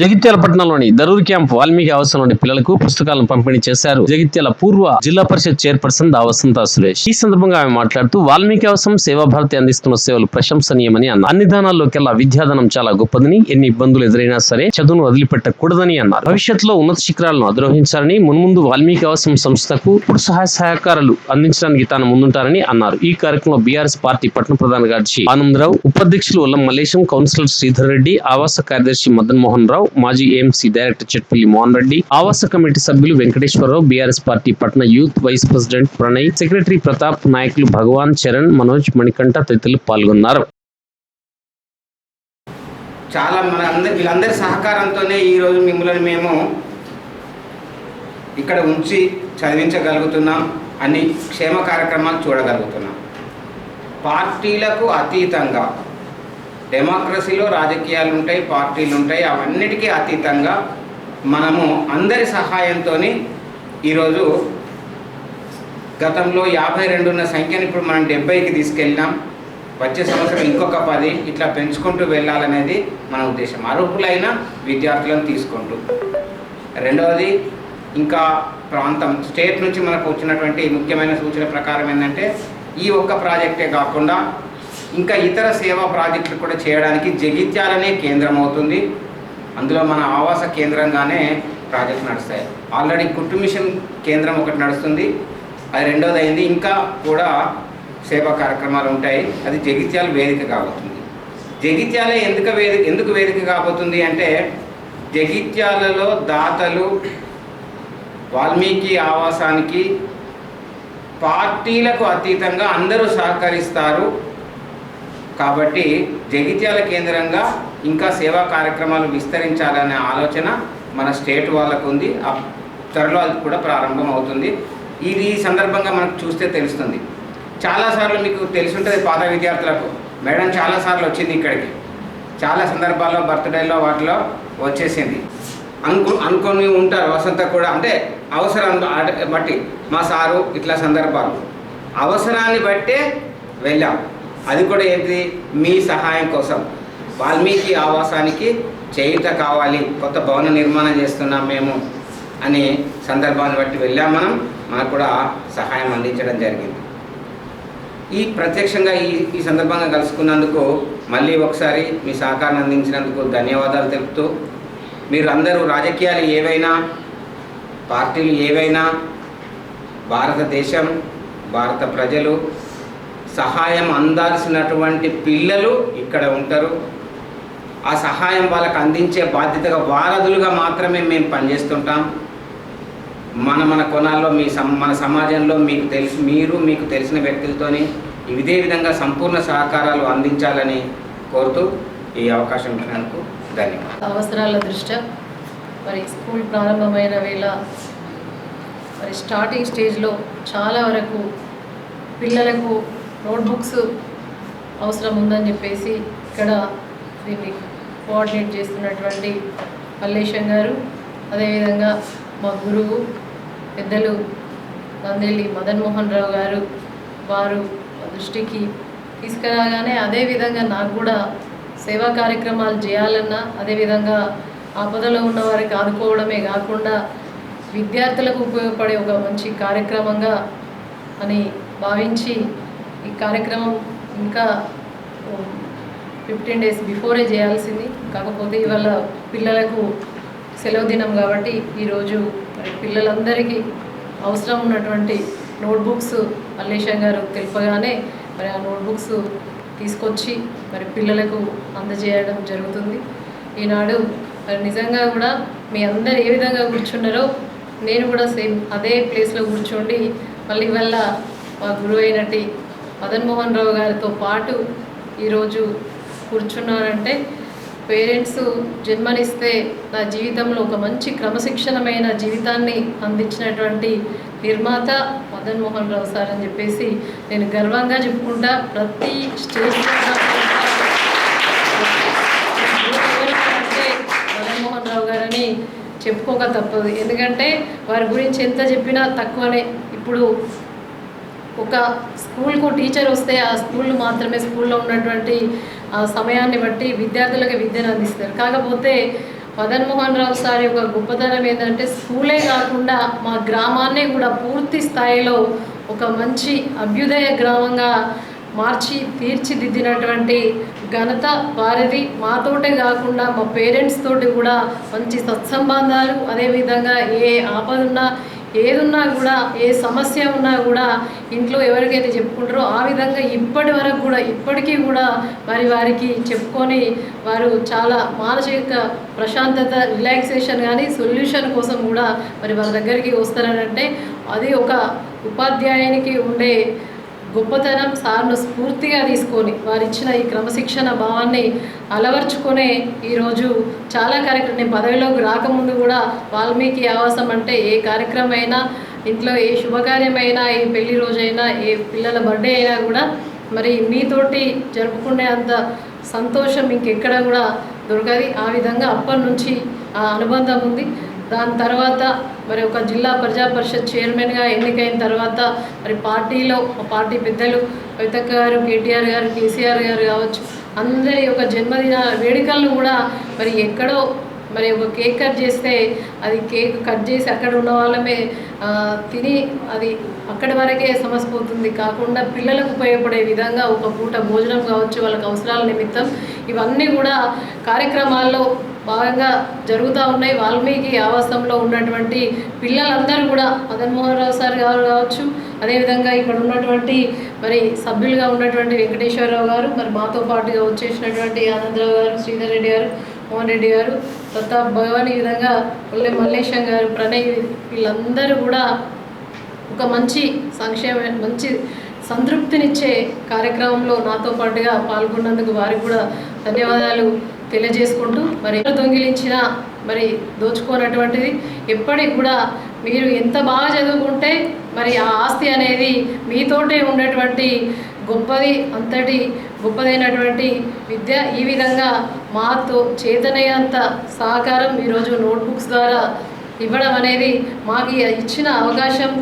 జగిత్యాల పట్టణంలోని దరూర్ క్యాంప్ వాల్మీకి ఆవాసంలోని పిల్లలకు పుస్తకాలను పంపిణీ చేశారు. జగిత్యాల పూర్వ జిల్లా పరిషత్ చైర్పర్సన్ దావసంత సురేష్. ఈ సందర్భంగా ఆమె మాట్లాడుతూ వాల్మీకి అవసరం సేవా భారతి అందిస్తున్న సేవలు ప్రశంసనీయమని అన్నారు. అన్ని దానాల్లోకెల్లా విద్యాధనం చాలా గొప్పదని ఎన్ని ఇబ్బందులు ఎదురైనా సరే చదువును వదిలిపెట్టకూడదని అన్నారు. భవిష్యత్తులో ఉన్నత శిఖరాలను అధిరోహించాలని మున్ముందు వాల్మీకి అవసరం సంస్థకు ఇప్పుడు సహాయ సహకారాలు అందించడానికి తాను ముందుంటారని అన్నారు. ఈ కార్యక్రమంలో బీఆర్ఎస్ పార్టీ పట్టణ ప్రధాన కార్యదర్శి ఆనందరావు ఉపాధ్యక్షులు ఉల్లం మల్లేశం కౌన్సిలర్ శ్రీధర్ రెడ్డి ఆవాస కార్యదర్శి మదన్ మోహన్ రావు రావు మాజీ ఏఎంసీ డైరెక్టర్ చెట్పల్లి మోహన్ రెడ్డి ఆవాస కమిటీ సభ్యులు Venkateswararao BRS party పట్న youth vice president Pranay secretary Pratap నాయకులు భగవాన్ చరణ్ మనోజ్ మణికంఠ తదితరులు పాల్గొన్నారు. చాలా మన అందరి వీళ్ళందరి సహకారంతోనే ఈరోజు మిమ్మల్ని మేము ఇక్కడ ఉంచి చదివించగలుగుతున్నాం అన్ని క్షేమ కార్యక్రమాలు చూడగలుగుతున్నాం. పార్టీలకు అతీతంగా డెమోక్రసీలో రాజకీయాలు ఉంటాయి పార్టీలు ఉంటాయి అవన్నిటికీ అతీతంగా మనము అందరి సహాయంతో ఈరోజు గతంలో యాభై రెండున్న సంఖ్యను ఇప్పుడు మనం డెబ్బైకి తీసుకెళ్ళినాం. వచ్చే సంవత్సరం ఇంకొక పది ఇట్లా పెంచుకుంటూ వెళ్ళాలనేది మన ఉద్దేశం. అర్హులైన విద్యార్థులను తీసుకుంటూ. రెండవది ఇంకా ప్రాంతం స్టేట్ నుంచి మనకు వచ్చినటువంటి ముఖ్యమైన సూచన ప్రకారం ఏంటంటే ఈ ఒక్క ప్రాజెక్టే కాకుండా ఇంకా ఇతర సేవా ప్రాజెక్టులు కూడా చేయడానికి జగిత్యాలనే కేంద్రం అవుతుంది. అందులో మన ఆవాస కేంద్రంగానే ప్రాజెక్ట్ నడుస్తాయి. ఆల్రెడీ కుట్టు మిషన్ కేంద్రం ఒకటి నడుస్తుంది. అది రెండోది అయింది ఇంకా కూడా సేవా కార్యక్రమాలు ఉంటాయి. అది జగిత్యాల వేదిక కాబోతుంది. జగిత్యాలే ఎందుకు వేదిక ఎందుకు వేదిక కాబోతుంది అంటే జగిత్యాలలో దాతలు వాల్మీకి ఆవాసానికి పార్టీలకు అతీతంగా అందరూ సహకరిస్తారు. కాబట్టి జగిత్యాల కేంద్రంగా ఇంకా సేవా కార్యక్రమాలు విస్తరించాలనే ఆలోచన మన స్టేట్ వాళ్ళకు ఉంది ఆ త్వరలో అది కూడా ప్రారంభం అవుతుంది ఇది సందర్భంగా మనకు చూస్తే తెలుస్తుంది. చాలాసార్లు మీకు తెలిసి ఉంటుంది పాత విద్యార్థులకు. మేడం చాలాసార్లు వచ్చింది ఇక్కడికి. చాలా సందర్భాల్లో బర్త్డేలో వాటిలో వచ్చేసింది. అనుకు అనుకొని ఉంటారు. వసంత కూడా అంటే అవసరం బట్టి మా సారు ఇట్లా సందర్భాలు. అవసరాన్ని బట్టే వెళ్ళాం. అది కూడా ఏంటి మీ సహాయం కోసం. వాల్మీకి ఆవాసానికి చేయుత కావాలి. కొత్త భవన నిర్మాణం చేస్తున్నాం మేము అనే సందర్భాన్ని బట్టి వెళ్ళాం మనం. మనకు కూడా సహాయం అందించడం జరిగింది. ఈ ప్రత్యక్షంగా ఈ ఈ సందర్భంగా కలుసుకున్నందుకు మళ్ళీ ఒకసారి మీ సహకారం అందించినందుకు ధన్యవాదాలు తెలుపుతూ మీరు అందరూ రాజకీయాలు ఏవైనా పార్టీలు ఏవైనా భారతదేశం భారత ప్రజలు సహాయం అందాల్సినటువంటి పిల్లలు ఇక్కడ ఉంటారు. ఆ సహాయం వాళ్ళకు అందించే బాధ్యతగా వారధులుగా మాత్రమే మేము పనిచేస్తుంటాం. మన మన కొనాల్లో మీ మన సమాజంలో మీకు తెలిసి మీరు మీకు తెలిసిన వ్యక్తులతోని ఇదే విధంగా సంపూర్ణ సహకారాలు అందించాలని కోరుతూ ఈ అవకాశం ఇచ్చినందుకు ధన్యవాదాలు. అవసరాల దృష్ట్యా మరి స్కూల్ ప్రారంభమైన వేళ మరి స్టార్టింగ్ స్టేజ్లో చాలా వరకు పిల్లలకు నోట్బుక్స్ అవసరం ఉందని చెప్పేసి ఇక్కడ దీన్ని కోఆర్డినేట్ చేస్తున్నటువంటి మల్లేశం గారు అదేవిధంగా మా గురువు పెద్దలు నందెల్లి మదన్ మోహన్ రావు గారు వారు దృష్టికి తీసుకురాగానే అదేవిధంగా నాకు కూడా సేవా కార్యక్రమాలు చేయాలన్నా అదేవిధంగా ఆపదలో ఉన్న వారికి ఆదుకోవడమే కాకుండా విద్యార్థులకు ఉపయోగపడే ఒక మంచి కార్యక్రమంగా అని భావించి ఈ కార్యక్రమం ఇంకా ఫిఫ్టీన్ డేస్ బిఫోరే చేయాల్సింది. కాకపోతే ఇవాళ పిల్లలకు సెలవు దినం కాబట్టి ఈరోజు మరి పిల్లలందరికీ అవసరం ఉన్నటువంటి నోట్బుక్స్ మల్లేశం గారు తెలుపగానే మరి ఆ నోట్బుక్స్ తీసుకొచ్చి మరి పిల్లలకు అందజేయడం జరుగుతుంది. ఈనాడు మరి నిజంగా కూడా మీ అందరు ఏ విధంగా కూర్చున్నారో నేను కూడా సేమ్ అదే ప్లేస్లో కూర్చోండి మళ్ళీ వల్ల మా గురువు అయినట్టు మదన్ మోహన్ రావు గారితో పాటు ఈరోజు కూర్చున్నారంటే పేరెంట్స్ జన్మనిస్తే నా జీవితంలో ఒక మంచి క్రమశిక్షణమైన జీవితాన్ని అందించినటువంటి నిర్మాత మదన్ మోహన్ రావు సార్ అని చెప్పేసి నేను గర్వంగా చెప్పుకుంటా ప్రతి స్టేజ్ అంటే మదన్ మోహన్ రావు గారని చెప్పుకోక తప్పదు. ఎందుకంటే వారి గురించి ఎంత చెప్పినా తక్కువనే. ఇప్పుడు ఒక స్కూల్కు టీచర్ వస్తే ఆ స్కూల్ మాత్రమే స్కూల్లో ఉన్నటువంటి ఆ సమయాన్ని బట్టి విద్యార్థులకు విద్యను అందిస్తారు. కాకపోతే మదన్ మోహన్ రావు సార్ యొక్క గొప్పతనం ఏంటంటే స్కూలే కాకుండా మా గ్రామాన్ని కూడా పూర్తి స్థాయిలో ఒక మంచి అభ్యుదయ గ్రామంగా మార్చి తీర్చిదిద్దినటువంటి ఘనత వారిది. మాతోటే కాకుండా మా పేరెంట్స్ తోటి కూడా మంచి సత్సంబంధాలు అదేవిధంగా ఏ ఆపదున్నా ఏదున్నా కూడా ఏ సమస్య ఉన్నా కూడా ఇంట్లో ఎవరికైతే చెప్పుకుంటారో ఆ విధంగా ఇప్పటి వరకు కూడా ఇప్పటికీ కూడా మరి వారికి చెప్పుకొని వారు చాలా మానసిక ప్రశాంతత రిలాక్సేషన్ కానీ సొల్యూషన్ కోసం కూడా మరి వాళ్ళ దగ్గరికి వస్తారనంటే అది ఒక ఉపాధ్యాయునికి ఉండే గొప్పతనం సార్ను స్ఫూర్తిగా తీసుకొని వారిచ్చిన ఈ క్రమశిక్షణ భావాన్ని అలవర్చుకునే ఈరోజు చాలా కార్యక్రమం. నేను పదవిలోకి రాకముందు కూడా వాల్మీకి ఆవాసం అంటే ఏ కార్యక్రమం అయినా ఇంట్లో ఏ శుభకార్యమైనా ఏ పెళ్ళి రోజైనా ఏ పిల్లల బర్త్డే అయినా కూడా మరి మీతోటి జరుపుకునే అంత సంతోషం ఇంకెక్కడ కూడా దొరకది. ఆ విధంగా అప్పటి నుంచి ఆ అనుబంధం ఉంది. దాని తర్వాత మరి ఒక జిల్లా ప్రజా పరిషత్ చైర్మన్గా ఎన్నికైన తర్వాత మరి పార్టీలో పార్టీ పెద్దలు కవితక్క గారు కేటీఆర్ గారు కేసీఆర్ గారు కావచ్చు అందరి యొక్క జన్మదిన వేడుకలను కూడా మరి ఎక్కడో మరి ఒక కేక్ కట్ చేస్తే అది కేక్ కట్ చేసి అక్కడ ఉన్న వాళ్ళమే తిని అది అక్కడి వరకే సమసిపోతుంది. కాకుండా పిల్లలకు ఉపయోగపడే విధంగా ఒక పూట భోజనం కావచ్చు వాళ్ళకి అవసరాల నిమిత్తం. ఇవన్నీ కూడా కార్యక్రమాల్లో భాగంగా జరుగుతూ ఉన్నాయి. వాల్మీకి ఆవాసంలో ఉన్నటువంటి పిల్లలందరూ కూడా మదన్ మోహన్ రావు సార్ గారు కావచ్చు అదేవిధంగా ఇక్కడ ఉన్నటువంటి మరి సభ్యులుగా ఉన్నటువంటి వెంకటేశ్వరరావు గారు మరి మాతో పాటుగా వచ్చేసినటువంటి ఆనందరావు గారు శ్రీధర్ రెడ్డి గారు మోహన్ రెడ్డి గారు ప్రతాప్ భగవాన్ ఈ విధంగా ఒల్లె మల్లేశం గారు ప్రణయ్ వీళ్ళందరూ కూడా ఒక మంచి సంక్షేమ మంచి సంతృప్తినిచ్చే కార్యక్రమంలో నాతో పాటుగా పాల్గొన్నందుకు వారికి కూడా ధన్యవాదాలు తెలియజేసుకుంటూ మరి ఎవరు మరి దోచుకోనటువంటిది ఎప్పటికి కూడా మీరు ఎంత బాగా చదువుకుంటే మరి ఆ ఆస్తి అనేది మీతోటే ఉండేటువంటి గొప్పది అంతటి గొప్పదైనటువంటి విద్య ఈ విధంగా మాతో చేతనయ్యేంత సహకారం ఈరోజు నోట్బుక్స్ ద్వారా ఇవ్వడం అనేది మాకు ఇచ్చిన అవకాశం